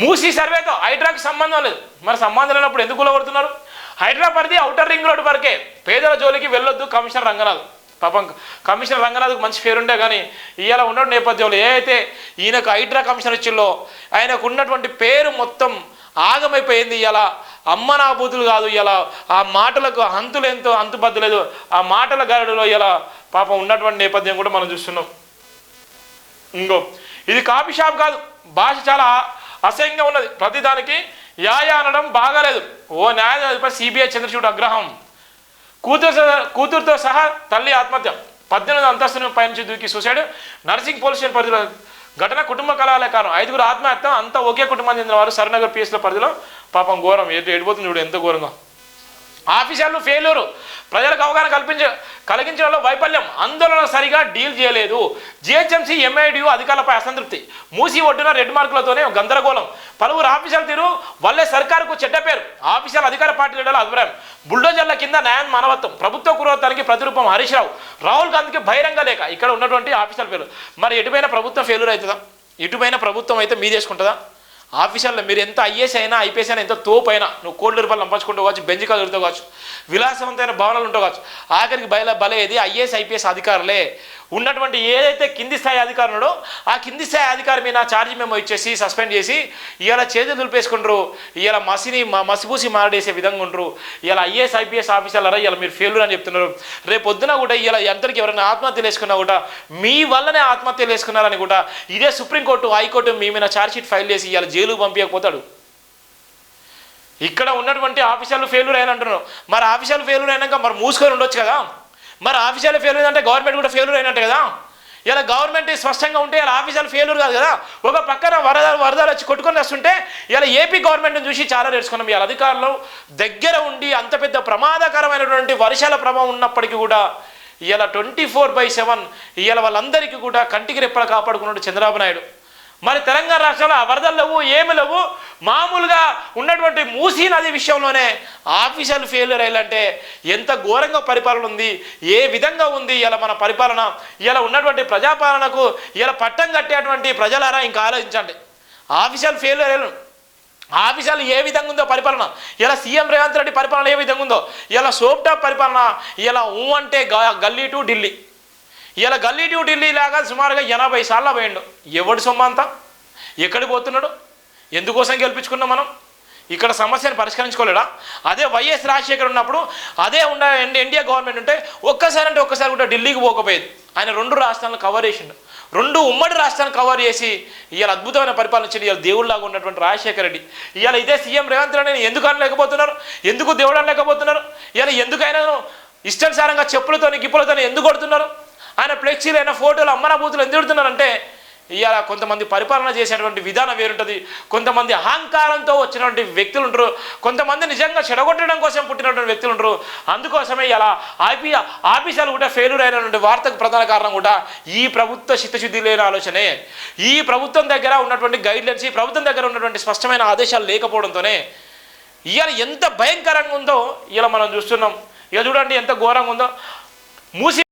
మూసీ సర్వేతో హైడ్రాకి సంబంధం లేదు. మరి సంబంధం లేనప్పుడు ఎందుకు కూలగొడుతున్నారు? హైడ్రా పరిధి అవుటర్ రింగ్ రోడ్ వరకే పేదల జోలికి వెళ్ళొద్దు కమిషనర్ రంగనాథ్. పాపం కమిషనర్ రంగనాథ్కు మంచి పేరుండే కానీ ఇవాళ ఉన్న నేపథ్యంలో ఏదైతే అయితే ఈయనకు హైడ్రా కమిషనర్ ఇచ్చిల్లో ఆయనకు ఉన్నటువంటి పేరు మొత్తం ఆగమైపోయింది ఇలా అమ్మ నా బూతులు కాదు ఇలా ఆ మాటలకు హంతులు ఎంతో అంతుబద్దలేదు ఆ మాటల గాడిలో ఇలా పాపం ఉన్నటువంటి నేపథ్యం కూడా మనం చూస్తున్నాం. ఇంకో ఇది కాఫీ షాప్ కాదు. భాష చాలా అసహ్యంగా ఉన్నది. ప్రతిదానికి యాయా అనడం బాగాలేదు. ఓ న్యాయాధిపతి సిబిఐ చంద్రచూడ్ అగ్రహం. కూతురు కూతురుతో సహా తల్లి ఆత్మహత్య. పద్దెనిమిది అంతస్తును పైనుంచి దూకి సూసైడ్ నర్సింగ్ పోలీస్ స్టేషన్ పరిధిలో ఘటన కుటుంబ కళాలే కారణం. ఐదుగురు ఆత్మహత్య అంతా ఒకే కుటుంబానికి చెందిన వారు సరనగర్ పిఎస్ల పరిధిలో. పాపం ఘోరం. ఎటు ఎడిపోతుంది చూడు ఎంత ఘోరంగా. ఆఫీసర్లు ఫెయిల్యూరు. ప్రజలకు అవగాహన కల్పించ కలిగించడంలో వైఫల్యం. ఆందోళన సరిగా డీల్ చేయలేదు. జిహెచ్ఎంసీ ఎంఐడియు అధికారులపై అసంతృప్తి. మూసి ఒడ్డున రెడ్ మార్కులతోనే గందరగోళం. పలువురు ఆఫీసర్లు తీరు వల్లే సర్కారుకు చెడ్డ పేరు. ఆఫీసర్లు అధికార పార్టీ లీడర్ల అభిప్రాయం బుల్డోజర్ల కింద న్యాయం మానవత్వం. ప్రభుత్వ కురవత్వానికి ప్రతిరూపం హరీష్ రావు. రాహుల్ గాంధీకి బహిరంగ లేక ఇక్కడ ఉన్నటువంటి ఆఫీసర్ పేరు. మరి ఎటుపైన ప్రభుత్వం ఫెయిల్యూర్ అవుతుందా? ఎటుపైన ప్రభుత్వం అయితే మీ చేసుకుంటుందా ఆఫీసర్లో మీరు ఎంత ఐఏఎస్ అయినా ఐపీఎస్ అయినా ఎంత తోపు అయినా నువ్వు కోట్ల రూపాయలు నంపచుకుంటూ కావచ్చు బెంచ్ కదులుతూ కావచ్చు విలాసవంతమైన భవనాలు ఉంటూ కావచ్చు ఆఖరికి బయల బలేది ఐఏఎస్ ఐపీఎస్ అధికారులే. ఉన్నటువంటి ఏదైతే కింది స్థాయి అధికారుడో ఆ కింది స్థాయి అధికారి మీద ఛార్జ్ మేము ఇచ్చేసి సస్పెండ్ చేసి ఇవాళ చేతులు దులిపేసుకుంటారు. ఇవాళ మసిని మసిపూసి మారడేసే విధంగా ఉంటారు ఇలా ఐఏఎస్ ఐపీఎస్ ఆఫీసర్లరా ఇలా మీరు ఫెయిల్యూర్ అని చెప్తున్నారు. రేపు పొద్దున కూడా ఇలా ఎంతరికి ఎవరైనా ఆత్మహత్యలు వేసుకున్నా కూడా మీ వల్లనే ఆత్మహత్యలు వేసుకున్నారని కూడా ఇదే సుప్రీంకోర్టు హైకోర్టు మీ మీద ఛార్జ్షీట్ ఫైల్ చేసి ఇవాళ జైలు పంపించకపోతాడు ఇక్కడ ఉన్నటువంటి ఆఫీసర్లు ఫెయిల్యూర్ అయిన అంటున్నారు మరి ఆఫీసర్లు ఫెయిల్యూర్ అయినాక మరి మూసుకొని ఉండొచ్చు కదా? మరి ఆఫీసర్లు ఫెయిల్యూర్ అంటే గవర్నమెంట్ కూడా ఫెయిల్యూర్ అయినట్టు కదా? ఇలా గవర్నమెంట్ స్పష్టంగా ఉంటే ఇలా ఆఫీసర్లు ఫెయిల్యూర్ కాదు కదా? ఒక పక్కన వరద వరదలు వచ్చి కొట్టుకొని వస్తుంటే ఇలా ఏపీ గవర్నమెంట్ని చూసి చాలా నేర్చుకున్నాం. ఇలా అధికారులు దగ్గర ఉండి అంత పెద్ద ప్రమాదకరమైనటువంటి వర్షాల ప్రభావం ఉన్నప్పటికీ కూడా ఇలా ట్వంటీ ఫోర్ బై సెవెన్ ఇలా వాళ్ళందరికీ కూడా కంటికి రెప్పలు కాపాడుకున్నాడు చంద్రబాబు నాయుడు. మరి తెలంగాణ రాష్ట్రంలో వరదలు లేవు ఏమి లేవు. మామూలుగా ఉన్నటువంటి మూసీ నది విషయంలోనే ఆఫీసర్లు ఫెయిల్యూర్ అయ్యాలంటే ఎంత ఘోరంగా పరిపాలన ఉంది ఏ విధంగా ఉంది ఇలా మన పరిపాలన ఇలా ఉన్నటువంటి ప్రజాపాలనకు ఇలా పట్టం కట్టేటువంటి ప్రజలారా ఇంకా ఆలోచించండి. ఆఫీసర్లు ఫెయిల్యూర్ అయ్యాను ఆఫీసర్లు ఏ విధంగా ఉందో పరిపాలన ఇలా సీఎం రేవంత్ రెడ్డి పరిపాలన ఏ విధంగా ఉందో ఇలా సోప్టాప్ పరిపాలన ఇలా ఊ అంటే గ- గల్లీ టు ఢిల్లీ. ఇలా గల్లీ డ్యూటీ ఢిల్లీ లాగా సుమారుగా ఎనభై సార్లు పోయిండు ఎవడు సొమ్మంతా ఎక్కడికి పోతున్నాడు? ఎందుకోసం గెలిపించుకున్నాం మనం? ఇక్కడ సమస్యను పరిష్కరించుకోలేడా? అదే వైఎస్ రాజశేఖర్ ఉన్నప్పుడు అదే ఉండ ఎన్డీఏ గవర్నమెంట్ ఉంటే ఒక్కసారి అంటే ఒక్కసారి కూడా ఢిల్లీకి పోకపోయేది. ఆయన రెండు రాష్ట్రాలను కవర్ చేసిండు. రెండు ఉమ్మడి రాష్ట్రాలను కవర్ చేసి ఇవాళ అద్భుతమైన పరిపాలన చేయడం ఇవాళ దేవుళ్ళలాగా ఉన్నటువంటి రాజశేఖర రెడ్డి. ఇవాళ ఇదే సీఎం రేవంత్ రెడ్డి ఎందుకు అనలేకపోతున్నారు? ఎందుకు దేవుడు అనలేకపోతున్నారు? ఇవాళ ఎందుకైనా ఇష్టానుసారంగా చెప్పులతోని గిప్పులతోని ఎందుకు కొడుతున్నారు? ఆయన ఫ్లెక్సీలు అయిన ఫోటోలు అమ్మన బూతులు ఎందుకు పెడుతున్నారంటే ఇవాళ కొంతమంది పరిపాలన చేసేటువంటి విధానం వేరుంటుంది. కొంతమంది అహంకారంతో వచ్చినటువంటి వ్యక్తులు ఉంటారు. కొంతమంది నిజంగా చెడగొట్టడం కోసం పుట్టినటువంటి వ్యక్తులు ఉంటారు. అందుకోసమే ఇలా ఆపీ ఆఫీసర్లు కూడా ఫెయిల్యూర్ అయినటువంటి వార్తకు ప్రధాన కారణం కూడా ఈ ప్రభుత్వ చిత్తశుద్ధి లేని ఆలోచనే. ఈ ప్రభుత్వం దగ్గర ఉన్నటువంటి గైడ్లైన్స్ ఈ ప్రభుత్వం దగ్గర ఉన్నటువంటి స్పష్టమైన ఆదేశాలు లేకపోవడంతోనే ఇవాళ ఎంత భయంకరంగా ఉందో ఇలా మనం చూస్తున్నాం. ఇక చూడండి ఎంత ఘోరంగా ఉందో. మూసి